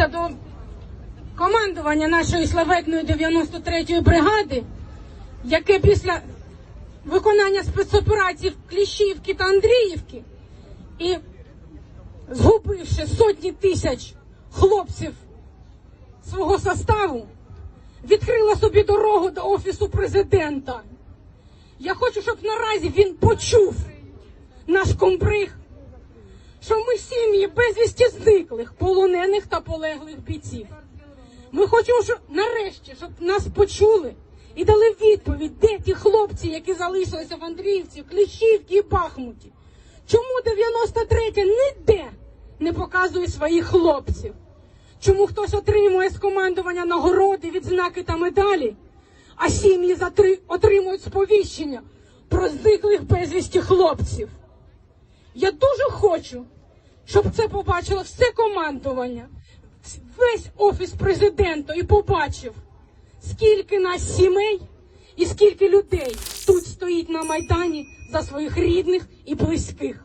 звернутися до командування нашої славетної 93-ї бригади, яке після виконання спецоперацій в Кліщівки та Андріївки і згубивши сотні тисяч хлопців свого составу, відкрила собі дорогу до офісу президента. Я хочу, щоб наразі він почув наш комбриг, ми сім'ї безвісті зниклих, полонених та полеглих бійців. Ми хочемо, щоб нарешті, щоб нас почули і дали відповідь, де ті хлопці, які залишилися в Андріївці, Кліщівці і Бахмуті. Чому 93-я ніде не показує своїх хлопців? Чому хтось отримує з командування нагороди, відзнаки та медалі, а сім'ї отримують сповіщення про зниклих безвісті хлопців? Я дуже хочу, щоб це побачило все командування, весь офіс президента і побачив, скільки нас сімей і скільки людей тут стоїть на майдані за своїх рідних і близьких.